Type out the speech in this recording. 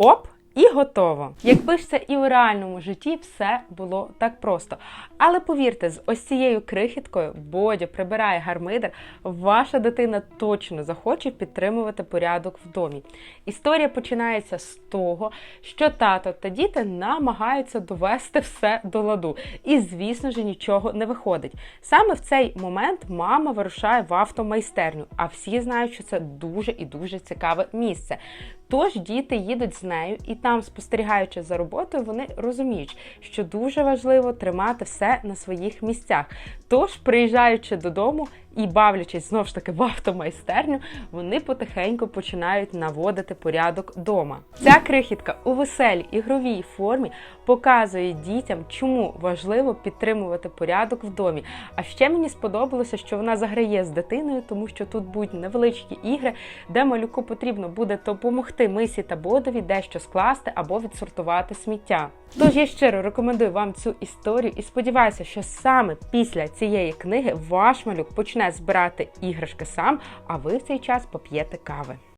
Оп! І готово. Якби ж це і в реальному житті все було так просто. Але повірте, з ось цією крихіткою Бодя прибирає гармидер, ваша дитина точно захоче підтримувати порядок в домі. Історія починається з того, що тато та діти намагаються довести все до ладу. І, звісно ж, нічого не виходить. Саме в цей момент мама вирушає в автомайстерню, а всі знають, що це дуже і дуже цікаве місце. Тож діти їдуть з нею, і там, спостерігаючи за роботою, вони розуміють, що дуже важливо тримати все на своїх місцях. Тож, приїжджаючи додому і бавлячись знову ж таки в автомайстерню, вони потихеньку починають наводити порядок вдома. Ця крихітка у веселій ігровій формі показує дітям, чому важливо підтримувати порядок в домі. А ще мені сподобалося, що вона заграє з дитиною, тому що тут будуть невеличкі ігри, де малюку потрібно буде допомогти мисі та бодові дещо скласти або відсортувати сміття. Тож я щиро рекомендую вам цю історію і сподіваюся, що саме після цієї книги ваш малюк почне збирати іграшки сам, а ви в цей час поп'єте кави.